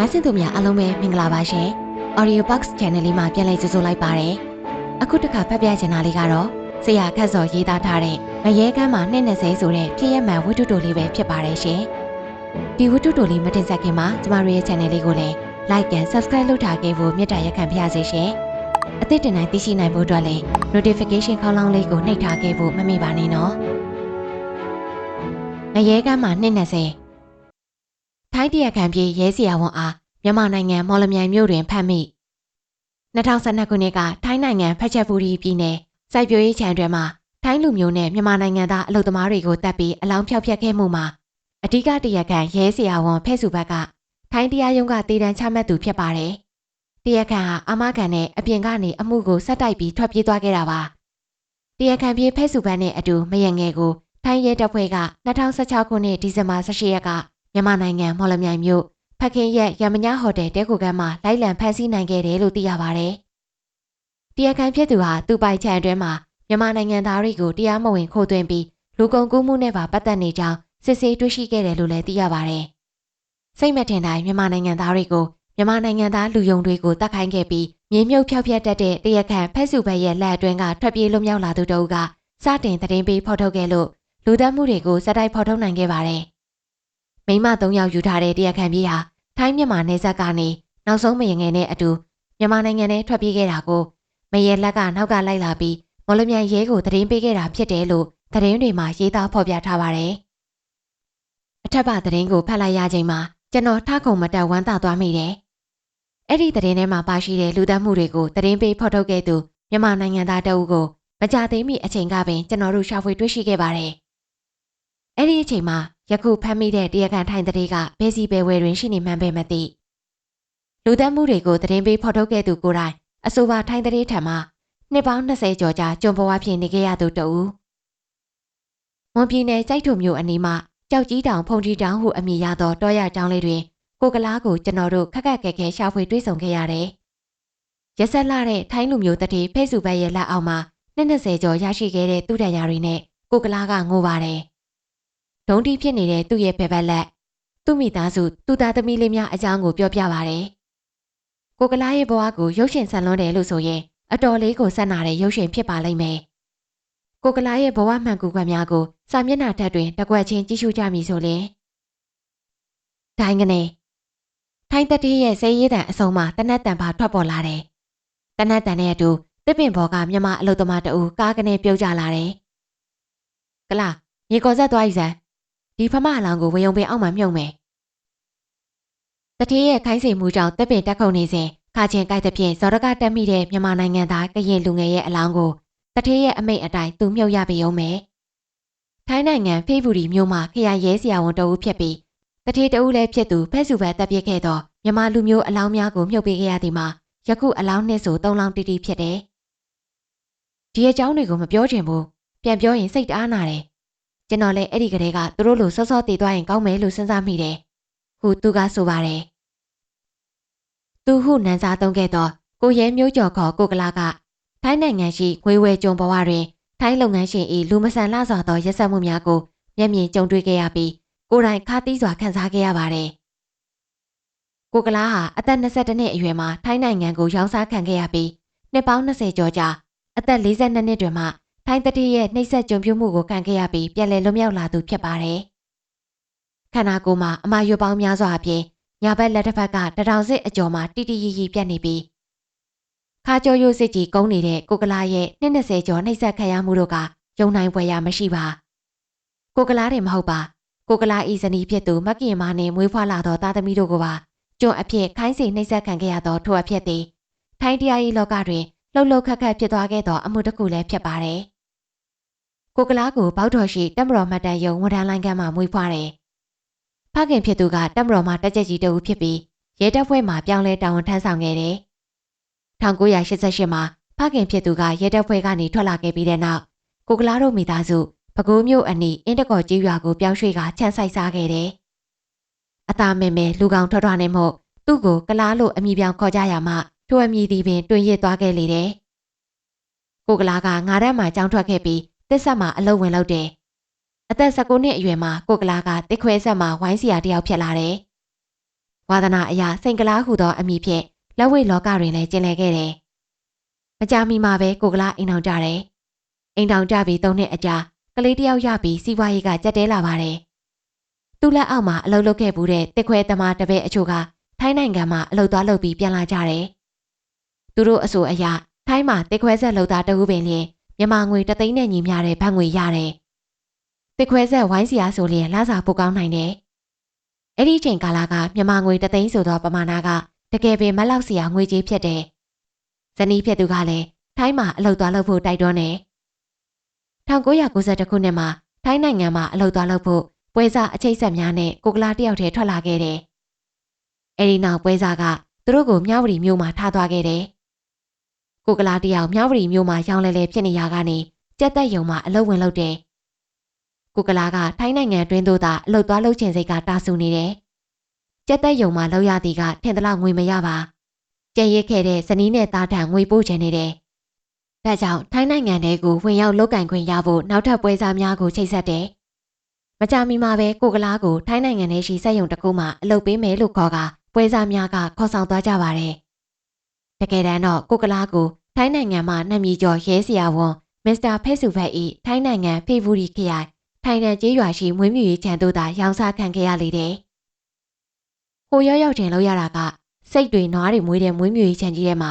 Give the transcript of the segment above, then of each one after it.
နားဆင်သူများအားလုံးပဲမင်္ဂလာပါရှင် Audio Box Channel လေးမှာပြန်လည်ကြိုဆိုလိုက်ပါရစေအခုတစ်ခါဖတ်ပြချင်တာလေးကတော့ဆရာခတ်စော်ရေးသားထားတဲ့မရဲကမ်းမှာ220ဆိုတဲ့ဖြစ်ရမှန်ဝတ္ထုတိုလေးပဲဖြစ်ပါတယ်ရှင်ဒီဝတ္ထုတိုလေးမတင်ဆက်ခင်မှာကျမတို့ရဲ့ channel လေးကိုလည်း like and subscribe လုပ်ထားခဲ့ဖို့မြတ်တာရက်ခံပါရစေရှင်အသစ်တင်တိုင်းသိရှိနိုင်ဖို့အတွက်လည်း notification ခေါင်းလောင်းလေးကိုနှိပ်ထားခဲ့ဖို့မမေ့ပါနဲ့နော်မရဲကမ်းမှာ220 ထိုင်းတရခံပြေရဲစရာဝန်အားမြန်မာနိုင်ငံမော်လမြိုင်မြို့တွင်ဖမ်းမိ2012ခုနှစ်ကထိုင်းနိုင်ငံဖက်ချက်ပူရီပြည်နယ်စိုက်ပျိုးရေးခြံတွင်မှထိုင်းလူမျိုးနဲ့မြန်မာနိုင်ငံသားအလုပ်သမားတွေကိုတပ်ပြီးအလောင်းဖျောက်ဖျက်ခဲ့မှုမှာအ धिक တရခံရဲစရာဝန်ဖဲ့စုဘက်ကထိုင်းတရားရုံးကတည်တံချမှတ်သူဖြစ်ပါတယ်။တရခံဟာအမခံနဲ့အပြင်ကနေအမှုကိုဆက်တိုက်ပြီးထွက်ပြေးသွားခဲ့တာပါ။တရခံပြေးဖဲ့စုဘက်နဲ့အတူမယံငယ်ကိုထိုင်းရဲတပ်ဖွဲ့က2016ခုနှစ်ဒီဇင်ဘာ18ရက်က မြန်မာနိုင်ငံမော်လမြိုင်မြို့ဖခင်ရဲ့ရမညာဟိုတယ်တဲကိုကမ်းမှာလိုက်လံဖမ်းဆီးနိုင်ခဲ့တယ်လို့သိရပါတယ်။တရားခံဖြစ်သူဟာသူ့ပိုင်ခြံအတွင်းမှာမြန်မာနိုင်ငံသားတွေကိုတရားမဝင်ခိုးသွင်းပြီးလူကုန်ကူးမှုနဲ့ပါပတ်သက်နေကြောင်းစစ်ဆေးတွေ့ရှိခဲ့တယ်လို့လည်းသိရပါတယ်။စိတ်မထင်တိုင်းမြန်မာနိုင်ငံသားတွေကိုမြန်မာနိုင်ငံသားလူယုံတွေကိုတတ်ခိုင်းခဲ့ပြီးမြေမြုပ်ဖျောက်ဖျက်တတ်တဲ့တရားခံဖက်စုဘက်ရဲ့လက်အတွင်းကထွက်ပြေးလွတ်မြောက်လာသူတို့ကစတင်သတင်းပေးဖော်ထုတ်ခဲ့လို့လူသတ်မှုတွေကိုစတိုက်ဖော်ထုတ်နိုင်ခဲ့ပါတယ်။ မိမ၃ယောက်ယူထားတဲ့တရားခံပြေးဟာထိုင်းမြန်မာနယ်စပ်ကနေနောက်ဆုံးမရင်ငယ်နဲ့အတူမြန်မာနိုင်ငံထဲထွက်ပြေးခဲ့တာကိုမရေလက်ကနောက်ကလိုက်လာပြီးမော်လမြိုင်ရဲကိုသတင်းပေးခဲ့တာဖြစ်တယ်လို့သတင်းတွေမှာရေးသားဖော်ပြထားပါတယ်။အထက်ပါသတင်းကိုဖတ်လိုက်ရချိန်မှာကျွန်တော်ထခုံမတက်ဝမ်းသာသွားမိတယ်။အဲ့ဒီသတင်းထဲမှာပါရှိတဲ့လူသတ်မှုတွေကိုသတင်းပေးဖော်ထုတ်ခဲ့သူမြန်မာနိုင်ငံသားတအုပ်ကိုမကြသေးမီအချိန်ကပင်ကျွန်တော်တို့ရှာဖွေတွေ့ရှိခဲ့ပါတယ်။အဲ့ဒီအချိန်မှာ ယခုဖမ်းမိတဲ့တရားခံထိုင်တဲ့ကဘဲစီဘဲဝဲတွင်ရှိနေမှန်းပဲမသိလူသတ်မှုတွေကိုသတင်းပေးဖော်ထုတ်ခဲ့သူကိုယ်တိုင်အဆိုပါထိုင်တဲ့ထံမှနှစ်ပေါင်း20ကျော်ကြာကျွန်ဘဝဖြစ်နေခဲ့ရသူတဦးမွန်ပြည်နယ်ကြိုက်ထုံမြို့အနီးမှာကြောက်ကြီးတောင်ဖုန်ကြီးတောင်ဟုအမည်ရသောတောရကျောင်းလေးတွင်ကိုကလားကိုကျွန်တော်တို့ခက်ခက်ခဲခဲရှာဖွေတွေ့ဆုံခဲ့ရတယ်။ရက်ဆက်လာတဲ့ထိုင်းလူမျိုးတတိဖေ့စုဘက်ရဲ့လက်အောက်မှာ20ကျော်ရရှိခဲ့တဲ့သူတန်ရာတွေနဲ့ကိုကလားကငိုပါတယ်။ ဒုံတီဖြစ်နေတဲ့သူ့ရဲ့ဘက်ဘက်လက်သူ့မိသားစုသူ့သားသမီးလေးများအကြောင်းကိုပြောပြပါတယ်။ကိုကလားရဲ့ဘဝကိုရုပ်ရှင်ဆန်လွန်းတယ်လို့ဆိုရင်အတော်လေးကိုဆက်နာတဲ့ရုပ်ရှင်ဖြစ်ပါလိမ့်မယ်။ကိုကလားရဲ့ဘဝမှန်ကူကွက်များကိုစာမျက်နှာထက်တွင်တကွက်ချင်းကြည့်ရှုကြမည်ဆိုရင်ဒိုင်းကနေထိုင်းတတိရဲ့စေးရေးတန်အစုံမှာတနတ်တန်ပါထွက်ပေါ်လာတယ်။တနတ်တန်နဲ့အတူတစ်ပင်ဘော်ကမြမအလုသမားတအူကားကနေပြုတ်ကြလာတယ်။ကလာရေကော်ဆက်သွားပြီစမ်း ဒီဖမအလောင်းကိုဝေယုံပင်အောက်မှာမြုံမယ်။တတိရဲ့ခိုင်းစေမှုကြောင့်တစ်ပင်တက်ခုန်နေစဉ်ခါချင်းကြိုက်တဲ့ဖြင့်ဇော်ရကတက်မိတဲ့မြန်မာနိုင်ငံသားကရင်လူငယ်ရဲ့အလောင်းကိုတထေးရဲ့အမိတ်အတိုင်းသူမြုပ်ရပေုံမယ်။ထိုင်းနိုင်ငံဖေးဘူရီမြို့မှာခရိုင်ရဲစရာဝန်တအူးဖြစ်ပြီးတထေးတအူးလည်းဖြစ်သူဖဲ့စုဘက်တပ်ပစ်ခဲ့သောမြန်မာလူမျိုးအလောင်းများကိုမြုပ်ပေးခဲ့ရသည်မှာယခုအလောင်းနှစ်ဆိုသုံးလောင်းတိတိဖြစ်တယ်။ဒီအကြောင်းတွေကိုမပြောချင်ဘူး။ပြန်ပြောရင်စိတ်တအားနာတယ်။ ကျွန်တော်လည်းအဲ့ဒီကလေးကသူတို့လိုစောစောတည်သွားရင်ကောင်းမယ်လို့စဉ်းစားမိတယ်။ဟုသူကဆိုပါတယ်။သူဟုနန်းစားသုံးခဲ့သောကိုရဲမျိုးကျော်ခေါ်ကိုကလာကထိုင်းနိုင်ငံရှိငွေဝဲကျုံဘဝတွင်ထိုင်းလုပ်ငန်းရှင်၏လူမဆန်လှစွာသောရက်စက်မှုများကိုမျက်မြင်ကြုံတွေ့ခဲ့ရပြီးကိုယ်တိုင်ခါသီးစွာခံစားခဲ့ရပါတယ်။ကိုကလားဟာအသက်22နှစ်အရွယ်မှာထိုင်းနိုင်ငံကိုရောင်းစားခံခဲ့ရပြီးနှစ်ပေါင်း20ကျော်ကြာအသက်42နှစ်တွင်မှ ထိုင်းတတိရဲ့နှိပ်စက်ကြုံပြုမှုကိုခံခဲ့ရပြီးပြန်လည်လွတ်မြောက်လာသူဖြစ်ပါတယ်။ခန္ဓာကိုယ်မှာအမာရွပေါင်းများစွာအပြင်ညာဘက်လက်တစ်ဖက်ကတထောင်စစ်အကျော်မှာတိတိရီရီပြတ်နေပြီးခါကျော်ရိုးစစ်ကြီးကုန်းနေတဲ့ကိုကလာရဲ့20ကျော်နှိပ်စက်ခံရမှုတို့ကယုံနိုင်ပွဲရမရှိပါကိုကလာတယ်မဟုတ်ပါကိုကလာဤဇနီးဖြစ်သူမကင်မာနဲ့မွေးဖွားလာသောသားသမီးတို့ကပါကျွန်းအဖြစ်ခိုင်းစီနှိပ်စက်ခံခဲ့ရသောထိုအဖြစ်သည်ထိုင်းတရားရေးလောကတွင်လှုပ်လှုပ်ခတ်ခတ်ဖြစ်သွားခဲ့သောအမှုတစ်ခုလည်းဖြစ်ပါတယ် ကိုကလာကိုဘောက်တော်ရှိတက်မတော်မတ်တန်ယုံဝန်ထမ်းလိုင်းကမ်းမှာမွေးဖွားတယ်ဖခင်ဖြစ်သူကတက်မတော်မှာတက်ကြကြီးတဦးဖြစ်ပြီးရဲတပ်ဖွဲ့မှာပြောင်းလဲတာဝန်ထမ်းဆောင်ခဲ့တယ်1988မှာဖခင်ဖြစ်သူကရဲတပ်ဖွဲ့ကနေထွက်လာခဲ့ပြီးတဲ့နောက်ကိုကလားတို့မိသားစုပဲခူးမြို့အနီးအင်းတကော်ကြီးရွာကိုပြောင်းရွှေ့ကချမ်းဆိုင်စားခဲ့တယ်။အသားမဲမဲလူကောင်ထွက်ထွက်နဲ့မို့သူ့ကိုကလားလို့အမိပြောင်ခေါ်ကြရမှထိုအမိသည်ပင်တွင်ရစ်သွားခဲ့လေတယ်။ကိုကလားကငါးရက်မှကြောင်းထွက်ခဲ့ပြီး တစ်ဆက်မှာအလုပ်ဝင်လုပ်တယ်။အသက်19နှစ်အရွယ်မှာကိုကလားကတစ်ခွဲဆက်မှာဝိုင်းစီယာတယောက်ဖြစ်လာတယ်ဝါသနာအရာစိန်ကလားဟူသောအမည်ဖြင့်လက်ဝိတ်လောကတွင်လည်းကျင်လည်ခဲ့တယ်။မကြာမီမှာပဲကိုကလားအိမ်ထောင်ကြတယ်။အိမ်ထောင်ကြပြီးသုံးနှစ်အကြာကလေးတယောက်ရပြီးစီးပွားရေးကကြက်တဲလာပါတယ်။သူ့လက်အောက်မှာအလုပ်လုပ်ခဲ့ဘူးတဲ့တစ်ခွဲသမားတပည့်အချို့ကထိုင်းနိုင်ငံမှာအလုပ်သွားလုပ်ပြီးပြန်လာကြတယ်။သူတို့အဆိုအရထိုင်းမှာတစ်ခွဲဆက်လုပ်သားတဦးပင်လျင် မြန်မာငွေတသိန်းနဲ့ညီမျှတဲ့ဘတ်ငွေရတယ်။တစ်ခွဲဆက်ဝိုင်းစီယာဆိုလျင်လစာပိုကောင်းနိုင်တယ်။အဲ့ဒီချိန်ကာလကမြန်မာငွေတသိန်းဆိုသောပမာဏကတကယ်ပင်မလောက်စရာငွေကြီးဖြစ်တယ်။ဇနီးဖြစ်သူကလည်းထိုင်းမှာအလုပ်သွားလုပ်ဖို့တိုက်တွန်းတယ်။1992ခုနှစ်မှာထိုင်းနိုင်ငံမှာအလုပ်သွားလုပ်ဖို့ပွဲစားအချိတ်ဆက်များနဲ့ကိုကလာတယောက်တည်းထွက်လာခဲ့တယ်။အဲဒီနောက်ပွဲစားကသူတို့ကိုမြဝတီမြို့မှာထားသွားခဲ့တယ်။ ကိုကလာတယောက်မြဝတီမြို့မှာရောင်းလဲလဲဖြစ်နေရကနေကြက်သက်ယုံမှာအလုပ်ဝင်လုပ်တယ်။ကိုကလာကထိုင်းနိုင်ငံတွင်းသို့သာအလုပ်သွားလုပ်ချင်စိတ်ကတာဆူနေတယ်။ကြက်သက်ယုံမှာလောက်ရသည်ကထင်သလောက်ငွေမရပါ။ကြံရစ်ခဲ့တဲ့ဇနီးနဲ့သားထံငွေပို့ချင်နေတယ်။ဒါကြောင့်ထိုင်းနိုင်ငံထဲကိုဝင်ရောက်လုပ်ကင်ခွင့်ရဖို့နောက်ထပ်ပွဲစားများကိုချိတ်ဆက်တယ်။မကြမီမှာပဲကိုကလားကိုထိုင်းနိုင်ငံထဲရှိစက်ရုံတစ်ခုမှအလုပ်ပေးမယ်လို့ခေါ်ကပွဲစားများကခေါ်ဆောင်သွားကြပါတယ်။ တကယ်တမ်းတော့ကိုကလားကိုထိုင်းနိုင်ငံမှာနှမည်ကျော်ရဲစရာဝန်မစ္စတာဖက်ဆူဖက်ဤထိုင်းနိုင်ငံဖေဗူရီခရိုင်ထိုင်တန်ကျေးရွာရှိမွေးမြူရေးခြံတို့သာရောင်းစားခံခဲ့ရလေတယ်။ဟိုရောက်ရောက်တင်လို့ရတာကစိတ်တွေနွားတွေမွေးတဲ့မွေးမြူရေးခြံကြီးထဲမှာ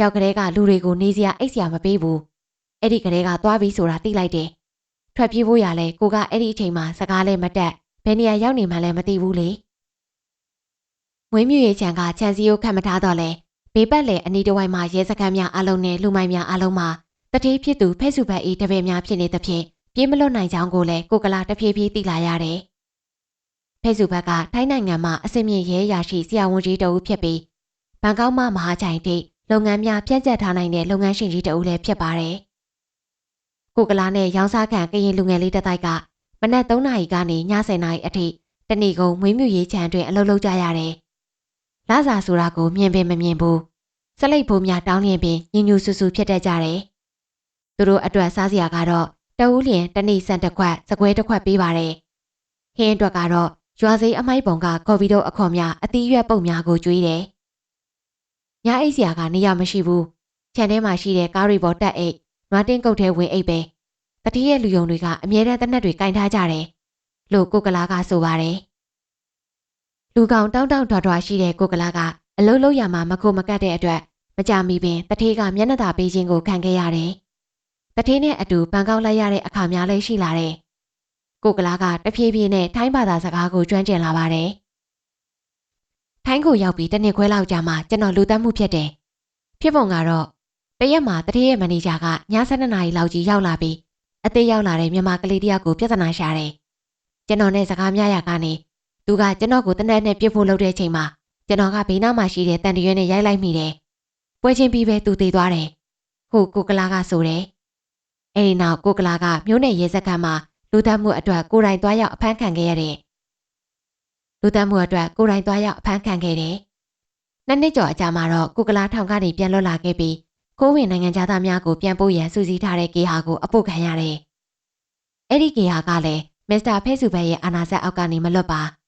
ရောက်ကလေးကလူတွေကိုနေစရာအိတ်စရာမပေးဘူး။အဲ့ဒီကလေးကသွားပြီးဆိုတာသိလိုက်တယ်။ထွက်ပြေးဖို့ရလဲကိုကအဲ့ဒီအချိန်မှာစကားလည်းမတက်ဘယ်နေရာရောက်နေမှလည်းမသိဘူးလေ။မွေးမြူရေးခြံကခြံစည်းကိုခတ်မထားတော့လဲ ဘေးပတ်လေအနီးတစ်ဝိုက်မှာရဲစခန်းများအလုံးနဲ့လူမိုင်းများအလုံးမှာတတိဖြစ်သူဖဲ့စုဘက်ဤတပည့်များဖြစ်နေသဖြင့်ပြေးမလွတ်နိုင်ကြောင်းကိုလည်းကိုကလာတဖြည်းဖြည်းသိလာရတယ်။ဖဲ့စုဘက်ကထိုင်းနိုင်ငံမှာအစင်မြင့်ရဲရာရှိဆရာဝန်ကြီးတဦးဖြစ်ပြီးဘန်ကောက်မှမဟာချိုင်တိလုပ်ငန်းများပြန့်ကျက်ထားနိုင်တဲ့လုပ်ငန်းရှင်ကြီးတဦးလည်းဖြစ်ပါတယ်။ကိုကလာနဲ့ရောင်းစားခံကရင်လူငယ်လေးတစ်တိုက်ကမနက်3နာရီကနေည10နာရီအထိတနေ့ကုန်မွေးမြူရေးခြံတွင်အလုပ်လုပ်ကြရတယ်။ လစာဆိုတာကိုမြင်ပင်မမြင်ဘူး။စလိတ်ဘိုးများတောင်းလျင်ပင်ညင်ညူဆူဆူဖြစ်တတ်ကြတယ်။သူတို့အတွက်စားစရာကတော့တဦးလျင်တနေ့စံတစ်ခွက်စကွဲတစ်ခွက်ပေးပါတယ်။ဟင်းအတွက်ကတော့ရွာစိမ်းအမိုက်ပုံကကော်ဖီတို့အခေါ်များအသီးရွက်ပုံများကိုကျွေးတယ်။ညအိတ်စရာကနေရာမရှိဘူး။ခြံထဲမှာရှိတဲ့ကားတွေပေါ်တက်အိတ်နွားတင်းကုတ်ထဲဝင်အိတ်ပဲ။တတိရဲ့လူယုံတွေကအမြဲတမ်းတနက်တွေကင်ထားကြတယ်။လို့ကိုကလာကဆိုပါတယ်။ လူကောင်တောင်းတောင်းထွားထွားရှိတဲ့ကိုကလာကအလုံးလုံးရမှာမခိုမကတ်တဲ့အတွက်မကြမီပင်တထေးကမျက်နှာသာပေးခြင်းကိုခံခဲ့ရတယ်။တထေးနဲ့အတူပန်ကောက်လိုက်ရတဲ့အခါများလည်းရှိလာတယ်။ကိုကလာကတဖြည်းဖြည်းနဲ့ထိုင်းဘာသာစကားကိုကျွမ်းကျင်လာပါတယ်။ထိုင်းကိုရောက်ပြီးတနစ်ခွဲလောက်ကြာမှကျွန်တော်လူတက်မှုဖြစ်တယ်။ဖြစ်ပုံကတော့တရက်မှာတထေးရဲ့မန်နေဂျာကည7နာရီလောက်ကြီးရောက်လာပြီးအသေးရောက်လာတဲ့မြန်မာကလေးတယောက်ကိုပြဿနာရှာတယ်။ကျွန်တော်နဲ့စကားများရကနေ သူကကျွန်တော်ကိုတနက်နဲ့ပြစ်ဖို့လုပ်တဲ့အချိန်မှာကျွန်တော်ကဘေးနားမှာရှိတဲ့တန်တရွဲနဲ့ရိုက်လိုက်မိတယ်။ပွဲချင်းပြီးပဲသူသေးသွားတယ်။ဟိုကိုကလာကဆိုတယ်။အဲဒီနောက်ကိုကလာကမြို့နယ်ရဲစခန်းမှာလူသတ်မှုအတွက်ကိုယ်တိုင်သွားရောက်အဖမ်းခံခဲ့ရတဲ့လူသတ်မှုအတွက်ကိုယ်တိုင်သွားရောက်အဖမ်းခံခဲ့တယ်။နှစ်နှစ်ကျော်အကြာမှာတော့ကိုကလာထောင်ကနေပြန်လွတ်လာခဲ့ပြီးကိုဝင်နိုင်ငံသားများကိုပြန်ပို့ရန်စူးစီးထားတဲ့ကေဟာကိုအပုတ်ခံရတယ်။အဲ့ဒီကေဟာကလည်းမစ္စတာဖဲစုဘက်ရဲ့အာနာဆက်အောက်ကနေမလွတ်ပါ။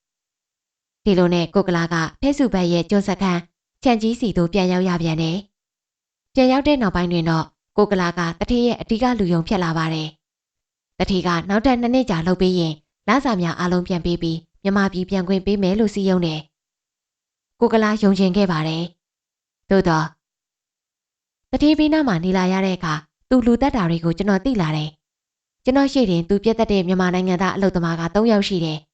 ဒီလိုနဲ့ကိုကလာကဖဲစုဘက်ရဲ့ကျွန်းစခန်းချန်ကြီးစီတို့ပြန်ရောက်ရပြန်တယ်။ပြန်ရောက်တဲ့နောက်ပိုင်းတွင်တော့ကိုကလာကတထေးရဲ့အဓိကလူယုံဖြစ်လာပါတယ်။တထေးကနောက်ထပ်နှစ်နှစ်ကြာလုပ်ပေးရင်လစာများအလုံးပြန်ပေးပြီးမြမပြည်ပြန်ခွင့်ပေးမယ်လို့စီယုံတယ်။ကိုကလာယုံချင်ခဲ့ပါတယ်။သို့တော့တတိပိနာမှာနေလာရတဲ့အခါသူလူတက်တာတွေကိုကျွန်တော်သိလာတယ်။ကျွန်တော်ရှိတင်သူပြက်တက်တဲ့မြန်မာနိုင်ငံသားအလုပ်သမားက၃ယောက်ရှိတယ်။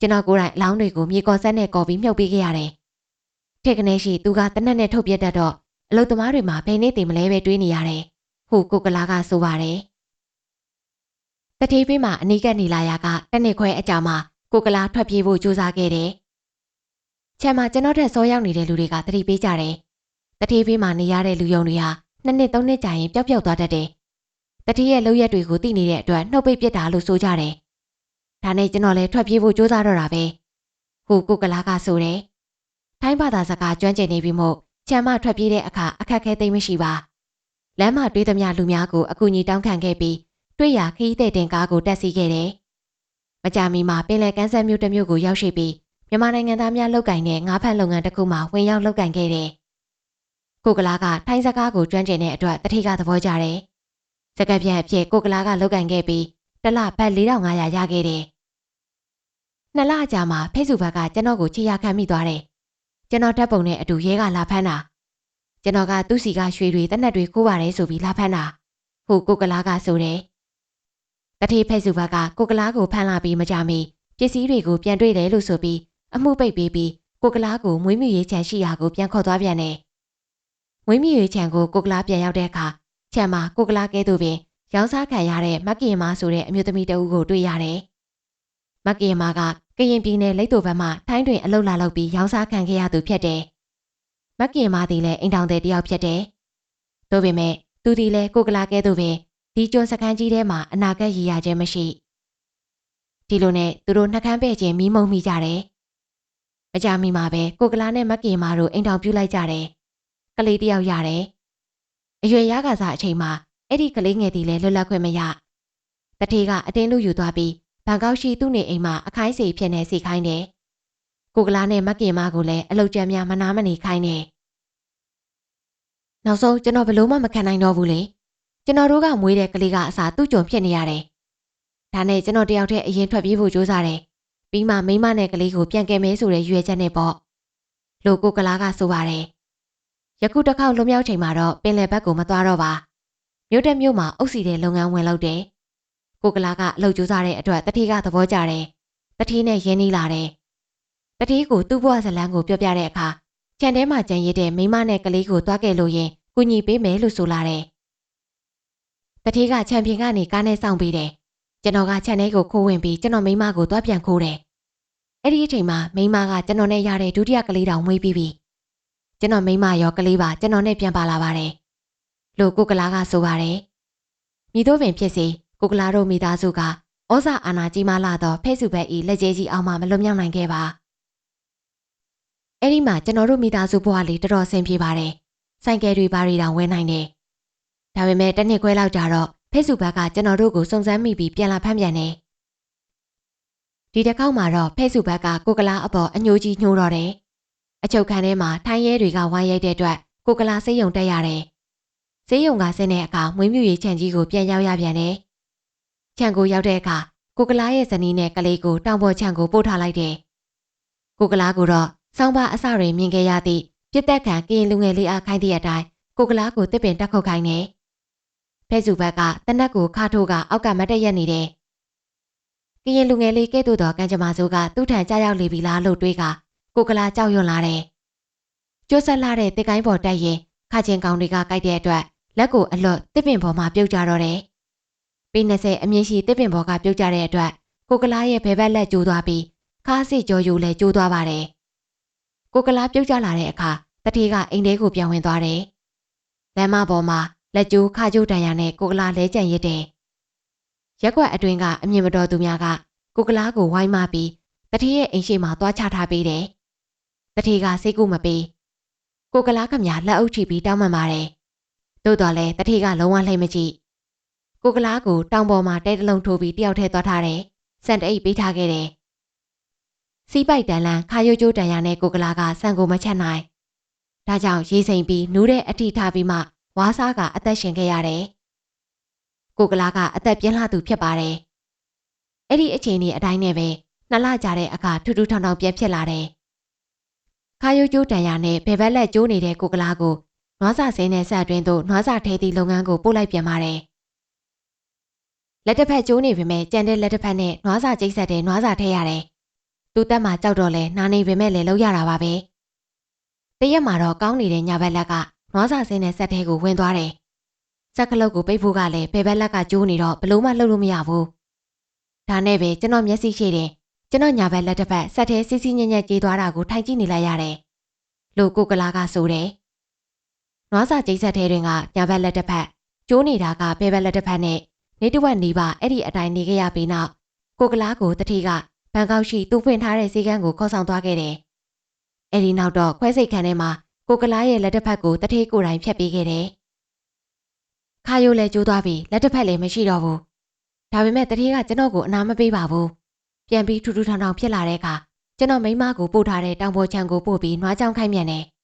ကျွန်တော်ကိုယ်တိုင်အလောင်းတွေကိုမြေကော်ဆက်နဲ့ကော်ပြီးမြုပ်ပေးခဲ့ရတယ်။ထက်ကနေရှိသူကတနက်နဲ့ထုတ်ပြက်တတ်တော့အလုပ်သမားတွေမှာဘယ်နေ့တည်မလဲပဲတွေးနေရတယ်။ဟိုကိုကလာကဆိုပါတယ်။တတိပိမှာအနီးကပ်နေလာရကတနေ့ခွဲအကြာမှာကိုကလာထွက်ပြေးဖို့ကြိုးစားခဲ့တယ်။ချမ်းမှာကျွန်တော်ထက်စောရောက်နေတဲ့လူတွေကတတိပေးကြတယ်။တတိပေးမှာနေရတဲ့လူယုံတွေဟာနှစ်နှစ်သုံးနှစ်ကြာရင်ပျောက်ပျောက်သွားတတ်တယ်။တတိရဲ့လောက်ရက်တွေကိုသိနေတဲ့အတွက်နှုတ်ပိတ်ပစ်တာလို့ဆိုကြတယ်။ ဒါနဲ့ကျွန်တော်လည်းထွက်ပြေးဖို့ကြိုးစားတော့တာပဲ။ဟိုကိုကလာကဆိုတယ်။ထိုင်းဘာသာစကားကျွမ်းကျင်နေပြီမို့ချမ်းမထွက်ပြေးတဲ့အခါအခက်ခဲသိမ့်မရှိပါ။လမ်းမှာတွေးသမျှလူများကိုအကူအညီတောင်းခံခဲ့ပြီးတွေ့ရခီးတဲ့တင်ကားကိုတက်စီခဲ့တယ်။မကြာမီမှာပင်လယ်ကမ်းစပ်မြို့တစ်မြို့ကိုရောက်ရှိပြီးမြန်မာနိုင်ငံသားများလုပ်ကင်တဲ့ငါးဖက်လုပ်ငန်းတစ်ခုမှဝင်ရောက်လုပ်ကင်ခဲ့တယ်။ကိုကလာကထိုင်းစကားကိုကျွမ်းကျင်တဲ့အတွက်တတိကသဘောကျတယ်။စကပ်ပြန်အဖြစ်ကိုကလာကလုပ်ကင်ခဲ့ပြီး တစ်လဘတ်4500ရခဲ့တယ်။နှစ်လအကြာမှာဖေ့စ်ဘွက်ကကျွန်တော်ကိုချီရခံမိသွားတယ်။ကျွန်တော်ဓာတ်ပုံနဲ့အတူရဲကလာဖမ်းတာ။ကျွန်တော်ကသူ့စီကရွှေတွေတနက်တွေခိုးပါတယ်ဆိုပြီးလာဖမ်းတာ။ဟိုကိုကလာကဆိုတယ်။တတိဖေ့စ်ဘွက်ကကိုကလာကိုဖမ်းလာပြီးမကြမီပစ္စည်းတွေကိုပြန်တွေ့တယ်လို့ဆိုပြီးအမှုပိတ်ပေးပြီးကိုကလားကိုမွေးမြူရေးခြံရှိရာကိုပြန်ခေါ်သွားပြန်တယ်။မွေးမြူရေးခြံကိုကိုကလားပြန်ရောက်တဲ့အခါခြံမှာကိုကလားကဲသို့ပင် ရောင်းစားခံရတဲ့မက်ကင်မာဆိုတဲ့အမျိုးသမီးတဦးကိုတွေ့ရတယ်။မက်ကင်မာကကရင်ပြည်နယ်လိတ်တူဘက်မှထိုင်းတွင်အလုပ်လာလုပ်ပြီးရောင်းစားခံခဲ့ရသူဖြစ်တယ်။မက်ကင်မာသည်လည်းအိမ်ထောင်တဲ့တယောက်ဖြစ်တယ်။ဒါပေမဲ့သူဒီလည်းကိုကလားကဲသို့ပင်ဒီကျွန်းစခန်းကြီးထဲမှာအနာဂတ်ရည်ရခြင်းမရှိ။ဒီလိုနဲ့သူတို့နှကမ်းပဲ့ခြင်းမီးမုံမိကြတယ်။မကြမီမှာပဲကိုကလာနဲ့မက်ကင်မာတို့အိမ်ထောင်ပြုလိုက်ကြတယ်။ကလေးတယောက်ရတယ်။အရွယ်ရကစားအချိန်မှာ အဲ့ဒီကလေးငယ်တီလည်းလွတ်လပ်ခွင့်မရ။တထေကအတင်းလူယူသွားပြီးဘန်ကောက်ရှိသူ့နေအိမ်မှာအခိုင်းစီဖြစ်နေစီခိုင်းတယ်။ကိုကလာနဲ့မက်ကင်မာကိုလည်းအလုတ်ကြမ်းများမနာမနေခိုင်းတယ်။နောက်ဆုံးကျွန်တော်ဘလို့မှမခံနိုင်တော့ဘူးလေ။ကျွန်တော်တို့ကမွေးတဲ့ကလေးကအစားသူ့ကြုံဖြစ်နေရတယ်။ဒါနဲ့ကျွန်တော်တယောက်တည်းအရင်ထွက်ပြေးဖို့ကြိုးစားတယ်။ပြီးမှမိမနဲ့ကလေးကိုပြန်ကယ်မဲဆိုတဲ့ရွေချက်နဲ့ပေါ့။လိုကိုကလာကဆိုပါတယ်။ယခုတစ်ခေါက်လွန်မြောက်ချိန်မှာတော့ပင်လယ်ဘက်ကိုမသွားတော့ပါ။ မြို့တက်မြို့မှာအုပ်စီတဲ့လုပ်ငန်းဝင်လုပ်တယ်။ကိုကလာကအလုပ်ကြိုးစားတဲ့အတွက်တတိကသဘောကျတယ်။တတိနဲ့ရင်းနှီးလာတယ်။တတိကိုသူ့ဘဝဇလန်းကိုပြောပြတဲ့အခါခြံထဲမှာကြံရစ်တဲ့မိမနဲ့ကလေးကိုတွားခဲ့လို့ရင်ကူညီပေးမယ်လို့ဆိုလာတယ်။တတိကချန်ပီယံကနေကားနဲ့စောင့်ပြီးတယ်။ကျွန်တော်ကခြံထဲကိုခိုးဝင်ပြီးကျွန်တော်မိမကိုတွားပြန်ခိုးတယ်။အဲ့ဒီအချိန်မှာမိမကကျွန်တော်နဲ့ရတဲ့ဒုတိယကလေးတောင်မွေးပြီးပြီ။ကျွန်တော်မိမရောကလေးပါကျွန်တော်နဲ့ပြန်ပါလာပါတယ်။ လို့ကိုကလာကဆိုပါတယ်။မိတို့ပင်ဖြစ်စီကိုကလာတို့မိသားစုကဩဇာအာဏာကြီးမားလာတော့ဖဲ့စုဘက်ဤလက်ကျဲကြီးအောင်မှမလွတ်မြောက်နိုင်ခဲ့ပါ။အဲ့ဒီမှာကျွန်တော်တို့မိသားစုဘဝလေးတော်တော်ဆင်ပြေပါတယ်။ဆိုင်ကယ်တွေဘာတွေတောင်ဝယ်နိုင်တယ်။ဒါပေမဲ့တစ်နှစ်ခွဲလောက်ကြာတော့ဖဲ့စုဘက်ကကျွန်တော်တို့ကိုစုံစမ်းမိပြီးပြန်လာဖမ်းပြန်တယ်။ဒီတစ်ခေါက်မှာတော့ဖဲ့စုဘက်ကကိုကလာအပေါ်အညိုကြီးညှိုးတော့တယ်။အချုပ်ခန်းထဲမှာထိုင်းရဲတွေကဝိုင်းရိုက်တဲ့အတွက်ကိုကလာစိတ်ယုံတက်ရတယ်။ စိတ်ယုံကဆင်းတဲ့အခါမွေးမြူရေးခြံကြီးကိုပြန်ရောက်ရပြန်တယ်။ခြံကိုရောက်တဲ့အခါကိုကလာရဲ့ဇနီးနဲ့ကလေးကိုတောင်ပေါ်ခြံကိုပို့ထားလိုက်တယ်။ကိုကလာကိုတော့စောင်းပါအစတွေမြင်ခဲ့ရသည့်ပြစ်သက်ခံကရင်လူငယ်လေးအားခိုင်းသည့်အတိုင်းကိုကလာကိုတစ်ပင်တက်ခုတ်ခိုင်းတယ်။ဖဲစုဘက်ကတနက်ကိုခါထိုးကအောက်ကမတ်တက်ရက်နေတယ်။ကရင်လူငယ်လေးကဲ့သို့သောကံကြမ္မာစိုးကသူ့ထံကြောက်ရောက်လေပြီလားလို့တွေးကကိုကလာကြောက်ရွံ့လာတယ်။ကျိုးဆက်လာတဲ့တစ်ကိုင်းပေါ်တက်ရင်ခါချင်းကောင်တွေကကြိုက်တဲ့အတွက် လက်ကိုအလွတ်တစ်ပင်ပေါ်မှာပြုတ်ကြတော့တယ်။ပေ20အမြင့်ရှိတစ်ပင်ပေါ်ကပြုတ်ကြတဲ့အတွက်ကိုကလာရဲ့ဘဲဘက်လက်ကျိုးသွားပြီးခါးစစ်ကြောယူလည်းကျိုးသွားပါတယ်။ကိုကလာပြုတ်ကြလာတဲ့အခါတတိကအိမ်ထဲကိုပြန်ဝင်သွားတယ်။လမ်းမပေါ်မှာလက်ကျိုးခါကျိုးတန်ရနဲ့ကိုကလာလဲကြံရစ်တယ်။ရက်ွက်အတွင်းကအမြင်မတော်သူများကကိုကလာကိုဝိုင်းမပြီးတတိရဲ့အိမ်ရှိမှာသွားချထားပေးတယ်။တတိကစိတ်ကူမပေး။ကိုကလာခမလက်အုပ်ချပြီးတောင်းပန်ပါတယ်။ သို့တော်လည်းတတိကလုံးဝလှိမ့်မကြည့်။ကိုကလာကိုတောင်ပေါ်မှာတဲတလုံးထိုးပြီးတယောက်ထဲသွားထားတယ်။စံတအိတ်ပေးထားခဲ့တယ်။စီးပိုက်တန်လန်ခါရိုးကျိုးတန်ရနဲ့ကိုကလာကစံကိုမချက်နိုင်။ဒါကြောင့်ရေးစိမ်ပြီးနူးတဲ့အထိထားပြီးမှဝါးစားကအသက်ရှင်ခဲ့ရတယ်။ကိုကလာကအသက်ပြင်းလာသူဖြစ်ပါတယ်။အဲ့ဒီအချိန်ကြီးအတိုင်းနဲ့ပဲနှစ်လကြာတဲ့အခါထူးထူးထောင်ထောင်ပြက်ဖြစ်လာတယ်။ခါယိုကျိုးတန်ရနဲ့ဘယ်ဘက်လက်ကျိုးနေတဲ့ကိုကလာကို နွားစာစင်းနဲ့ဆက်အတွင်းသို့နွားစာထဲသည့်လုပ်ငန်းကိုပို့လိုက်ပြန်ပါတယ်။လက်တစ်ဖက်ကျိုးနေပေမဲ့ကြံတဲ့လက်တစ်ဖက်နဲ့နွားစာကျိတ်ဆက်တဲ့နွားစာထဲရတယ်။သူတက်မှကြောက်တော့လဲနာနေပေမဲ့လည်းလောက်ရတာပါပဲ။တရက်မှာတော့ကောင်းနေတဲ့ညဘက်လက်ကနွားစာစင်းနဲ့ဆက်ထဲကိုဝင်သွားတယ်။စက်ကလုတ်ကိုပိတ်ဖို့ကလည်းဘယ်ဘက်လက်ကကျိုးနေတော့ဘလို့မှလှုပ်လို့မရဘူး။ဒါနဲ့ပဲကျွန်တော်မျက်စိရှိတယ်။ကျွန်တော်ညာဘက်လက်တစ်ဖက်ဆက်ထဲစီးစီးညံ့ညံ့ကြေးသွားတာကိုထိုင်ကြည့်နေလိုက်ရတယ်။လို့ကိုကလာကဆိုတယ်။ နွားစာကျိတ်ဆက်ထဲတွင်ကညာဘက်လက်တစ်ဖက်ကျိုးနေတာကဘယ်ဘက်လက်တစ်ဖက်နဲ့နေတဝက်နေပါအဲ့ဒီအတိုင်းနေခဲ့ရပြီးနောက်ကိုကလာကိုတတိကဘန်ကောက်ရှိသူ့ဖွင့်ထားတဲ့စီကန်းကိုခေါ်ဆောင်သွားခဲ့တယ်။အဲ့ဒီနောက်တော့ခွဲစိတ်ခန်းထဲမှာကိုကလာရဲ့လက်တစ်ဖက်ကိုတထေးကိုယ်တိုင်ဖြတ်ပေးခဲ့တယ်။ခါယိုလည်းကျိုးသွားပြီးလက်တစ်ဖက်လည်းမရှိတော့ဘူး။ဒါပေမဲ့တထေးကကျွန်တော်ကိုအနာမပေးပါဘူး။ပြန်ပြီးထူးထူးထောင်ထောင်ဖြစ်လာတဲ့အခါကျွန်တော်မိန်းမကိုပို့ထားတဲ့တောင်ပေါ်ချံကိုပို့ပြီးနွားချောင်းခိုင်းမြန်တယ်။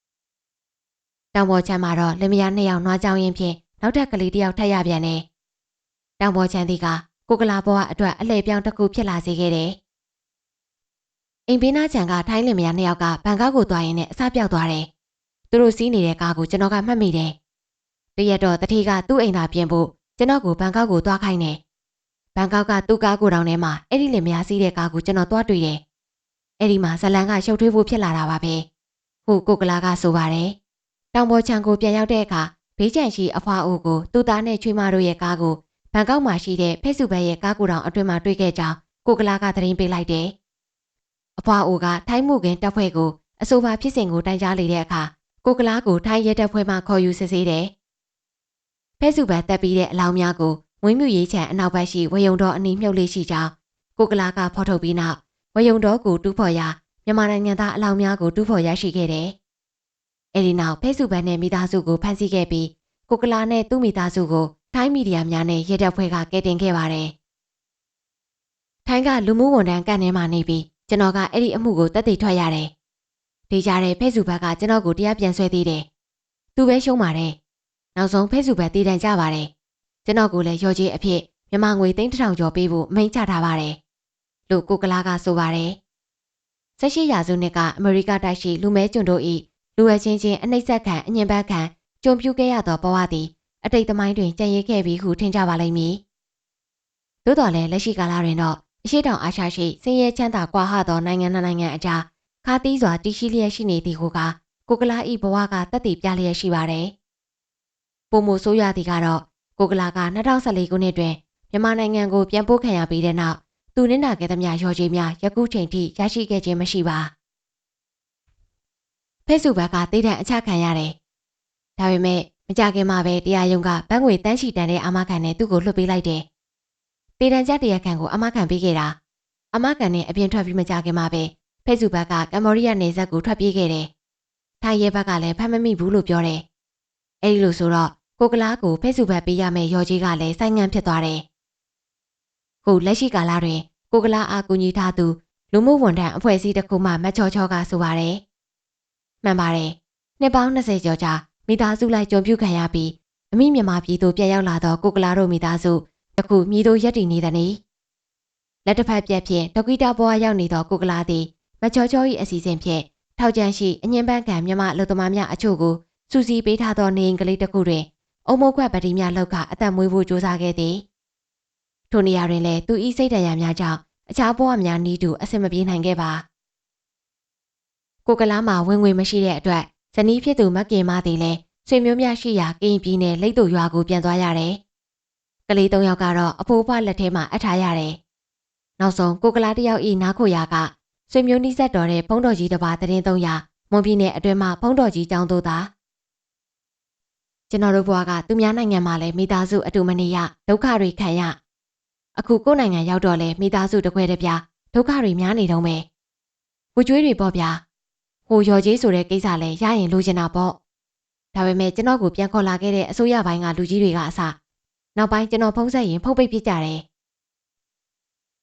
တောင်ပေါ်ချံမှာတော့လင်မယားနှစ်ယောက်နွားချောင်းရင်းဖြင့်နောက်ထပ်ကလေးတစ်ယောက်ထပ်ရပြန်တယ်။တောင်ပေါ်ချံသည်ကကိုကလာဘွားအတွက်အလှည့်ပြောင်းတစ်ခုဖြစ်လာစေခဲ့တယ်။အိမ်ဘေးနားချံကထိုင်းလင်မယားနှစ်ယောက်ကဘန်ကောက်ကိုသွားရင်းနဲ့အစပြောက်သွားတယ်။သူတို့စီးနေတဲ့ကားကိုကျွန်တော်ကမှတ်မိတယ်။တရက်တော့တတိကသူ့အိမ်သာပြင်ဖို့ကျွန်တော်ကိုဘန်ကောက်ကိုသွားခိုင်းတယ်။ဘန်ကောက်ကသူ့ကားကိုတောင်ထဲမှာအဲ့ဒီလင်မယားစီးတဲ့ကားကိုကျွန်တော်သွားတွေ့တယ်။အဲ့ဒီမှာဇလန်ကရှုပ်ထွေးဖို့ဖြစ်လာတာပါပဲ။ဟိုကိုကလာကဆိုပါတယ်။ တောင်ပေါ်ချံကိုပြန်ရောက်တဲ့အခါဘေးချန်ရှိအဖွားအိုကိုသူ့သားနဲ့ချွေးမတို့ရဲ့ကားကိုဘန်ကောက်မှာရှိတဲ့ဖက်စုဘက်ရဲ့ကားကိုတောင်အတွင်းမှာတွေ့ခဲ့ကြောင်းကိုကလာကသတင်းပေးလိုက်တယ်။အဖွားအိုကထိုင်းမှုခင်တပ်ဖွဲ့ကိုအဆိုပါဖြစ်စဉ်ကိုတိုင်ကြားလေတဲ့အခါကိုကလာကိုထိုင်းရဲတပ်ဖွဲ့မှခေါ်ယူစစ်ဆေးတယ်။ဖက်စုဘက်တက်ပြီးတဲ့အလောင်းများကိုဝင်းမြူရေးချံအနောက်ဘက်ရှိဝယုံတော်အနီးမြုပ်လေးရှိကြောင်းကိုကလာကဖော်ထုတ်ပြီးနောက်ဝယုံတော်ကိုတူးဖော်ရာမြန်မာနိုင်ငံသားအလောင်းများကိုတူးဖော်ရရှိခဲ့တယ်။ အဲဒီနောက်ဖက်စုဘက်နဲ့မိသားစုကိုဖမ်းဆီးခဲ့ပြီးကိုကလာနဲ့သူ့မိသားစုကိုထိုင်းမီဒီယာများနဲ့ရဲတပ်ဖွဲ့ကကဲတင်ခဲ့ပါတယ်။ထိုင်းကလူမှုဝန်ထမ်းကန်ထဲမှာနေပြီးကျွန်တော်ကအဲ့ဒီအမှုကိုတက်တည်ထွက်ရတယ်။ဒေကြတဲ့ဖဲ့စုဘက်ကကျွန်တော်ကိုတရားပြန်ဆွဲသေးတယ်။သူပဲရှုံးပါတယ်။နောက်ဆုံးဖဲ့စုဘက်တည်တံကြပါတယ်။ကျွန်တော်ကိုလည်းရော်ကြီးအဖြစ်မြန်မာငွေသိန်းတစ်ထောင်ကျော်ပေးဖို့မိန့်ချထားပါတယ်။လို့ကိုကလာကဆိုပါတယ်။ဆက်ရှိရာစုနှစ်ကအမေရိကတိုက်ရှိလူမဲကျွန်းတို့၏ လူဝဲချင်းချင်းအနှိမ့်ဆက်ခံအညင်ဘတ်ခံကြုံပြူခဲ့ရသောဘဝသည်အတိတ်သမိုင်းတွင်ကြံ့ရည်ခဲ့ပြီးဟုထင်ကြပါလိမ့်မည်။သို့တော်လည်းလက်ရှိကာလတွင်တော့အရှိတောင်အာရှရှိစင်ရဲချမ်းသာကွာဟသောနိုင်ငံနိုင်ငံအကြားခါသီးစွာတည်ရှိလျက်ရှိနေသည်ကိုကကိုကလာဤဘဝကတက်တည်ပြလျက်ရှိပါတယ်။ပုံမိုဆိုးရသည်ကတော့ကိုကလာက2014ခုနှစ်တွင်မြန်မာနိုင်ငံကိုပြန်ပို့ခံရပြီးတဲ့နောက်သူနစ်နာခဲ့သမျှရော်ကြီးများယခုချိန်ထိရရှိခဲ့ခြင်းမရှိပါ။ ဖေ့စ်ဘုတ်ကတိတဲ့အချခံရတယ်။ဒါပေမဲ့မကြခင်မှာပဲတရားရုံးကဘန်းငွေတန်းချီတန်တဲ့အာမခံနဲ့သူ့ကိုလွှတ်ပေးလိုက်တယ်။တေတံကြတရားခံကိုအာမခံပေးခဲ့တာအာမခံနဲ့အပြင်ထွက်ပြီးမကြခင်မှာပဲဖေ့စ်ဘုတ်ကကမ္ဘောဒီးယားနေဆက်ကိုထွက်ပြေးခဲ့တယ်။ထိုင်းရဲဘက်ကလည်းဖမ်းမမိဘူးလို့ပြောတယ်။အဲဒီလိုဆိုတော့ကိုကလားကိုဖေ့စ်ဘုတ်ပေးရမယ့်ရော်ကြီးကလည်းစိုင်းငံ့ဖြစ်သွားတယ်။ခုလက်ရှိကာလတွင်ကိုကလားအားကူညီထားသူလူမှုဝန်ထမ်းအဖွဲ့အစည်းတစ်ခုမှမချောချောကဆိုပါတယ်။ မှန်ပါတယ်။နှစ်ပေါင်း20ကျော်ကြာမိသားစုလိုက်ကြုံပြုခံရပြီးအမိမြန်မာပြည်သို့ပြန်ရောက်လာသောကိုကလာတို့မိသားစုတခုမြည်သို့ရက်တည်နေသည်နီလက်တစ်ဖက်ပြက်ဖြင့်ဒကွီတာဘွားရောက်နေသောကိုကလာသည်မချောချော၏အစီအစဉ်ဖြင့်ထောက်ကြံရှိအငင်းပန်းကံမြမအလုသမားများအချို့ကိုစူစီပေးထားသောနေအိမ်ကလေးတစ်ခုတွင် အုံမိုးခွက်ပတိများလောက်ကအသက်မွေးဖို့ကြိုးစားခဲ့သည်ထိုနေရာတွင်လည်းသူ၏စိတ်တရားများကြောင့်အခြားဘဝများနီးတူအဆင်မပြေနိုင်ခဲ့ပါ ကိုကလာမှာဝင်ငွေမရှိတဲ့အတွက်ဇနီးဖြစ်သူမကင်မသည်လည်းဆွေမျိုးများရှိရာကရင်ပြည်နယ်လိတ်တူရွာကိုပြန်သွားရတယ်။ကလေး၃ယောက်ကတော့အဖိုးအဖွားလက်ထဲမှာအပ်ထားရတယ်။နောက်ဆုံးကိုကလာတယောက်ဤနားခိုရာကဆွေမျိုးနှိစက်တော်တဲ့ဖုံးတော်ကြီးတစ်ပါးတရင်၃ရာမွန်ပြည်နယ်အတွင်းမှာဖုံးတော်ကြီးကျောင်းသို့သာကျွန်တော်တို့ဘွားကသူများနိုင်ငံမှာလည်းမိသားစုအတူမနေရဒုက္ခတွေခံရအခုကိုယ်နိုင်ငံရောက်တော့လဲမိသားစုတစ်ခွဲတစ်ပြားဒုက္ခတွေများနေတော့မယ်။ဝကြွေးတွေပေါ့ဗျာ ဟိုရော်ကြီးဆိုတဲ့ကိစ္စလဲရရင်လိုချင်တာပေါ့ဒါပေမဲ့ကျွန်တော်ကိုပြန်ခေါ်လာခဲ့တဲ့အစိုးရပိုင်းကလူကြီးတွေကအစနောက်ပိုင်းကျွန်တော်ဖုံးဆက်ရင်ဖုတ်ပိတ်ပြစ်ကြတယ်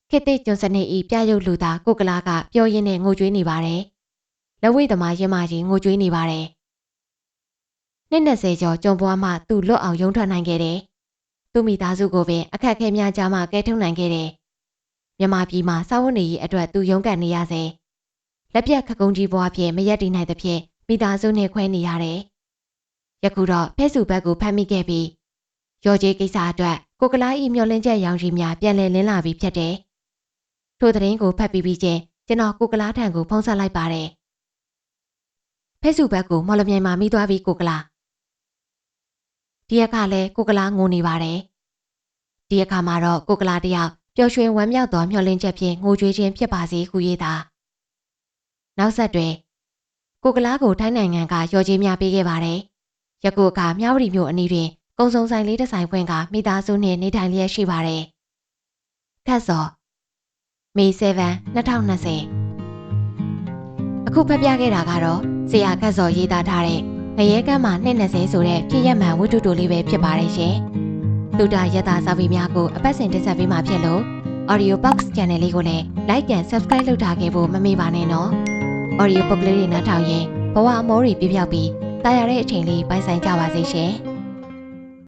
ခေတ်သစ်ကျွန်းစနေဤပြရုပ်လူသားကိုကလာကပြောရင်းနဲ့ငိုကြွေးနေပါတယ်လက်ဝိသမားရင်မကြီးငိုကြွေးနေပါတယ်နှစ်20ကျော်ကြုံပွားမှသူ့လွတ်အောင်ရုံထွက်နိုင်ခဲ့တယ်သူ့မိသားစုကိုပင်အခက်ခဲများကြားမှကဲထုတ်နိုင်ခဲ့တယ်မြန်မာပြည်မှာစာဝတ်နေရေးအတွက်သူရုန်းကန်နေရစေ လက်ပြတ်ခကုံးကြီးဘွားဖြင့်မရက်တည်နိုင်သဖြင့်မိသားစုနဲ့ခွဲနေရတယ်။ယခုတော့ဖဲစုဘက်ကိုဖမ်းမိခဲ့ပြီးရော်ကြီးကိစ္စအတွက်ကိုကလာဤမျောလင်းချက်ရောင်ကြီးများပြန်လည်လင်းလာပြီးဖြစ်တယ်။ထိုသတင်းကိုဖတ်ပြီးပြီးချင်းကျွန်တော်ကိုကလာထံကိုဖုန်းဆက်လိုက်ပါတယ်။ဖဲစုဘက်ကိုမော်လမြိုင်မှာမိသွားပြီးကိုကလာဒီအခါလဲကိုကလာငိုနေပါတယ်။ဒီအခါမှာတော့ကိုကလာတယောက်ပျော်ရွှင်ဝမ်းမြောက်သောမျှော်လင့်ချက်ဖြင့်ငိုကြွေးခြင်းဖြစ်ပါစေဟုရေးတာ။ နောက်ဆက်တွဲကိုကလားကိုထိုင်းနိုင်ငံကရော်ကြီးများပေးခဲ့ပါတယ်။ယခုအခါမြဝတီမြို့အနီးတွင်ကုံစုံဆိုင်လေးတစ်ဆိုင်ဖွင့်ကမိသားစုနှင့်နေထိုင်လျက်ရှိပါတယ်။ခတ်စော်မေ7 2020အခုဖတ်ပြခဲ့တာကတော့ဆရာခတ်စော်ရေးသားထားတဲ့ငရဲကမ်းမှာ220ဆိုတဲ့ပြည့်ရမှန်ဝတ္ထုတိုလေးပဲဖြစ်ပါတယ်ရှင်။လူတာယတာစာပေများကိုအပတ်စဉ်တင်ဆက်ပေးမှာဖြစ်လို့ Audio Box Channel လေးကိုလည်း Like and Subscribe လုပ်ထားခဲ့ဖို့မမေ့ပါနဲ့နော် Audio Book လေးတွေနားထောင်ရင်ဘဝအမောတွေပြပြောက်ပြီးတာယာတဲ့အချိန်လေးပိုင်ဆိုင်ကြပါစေရှင်။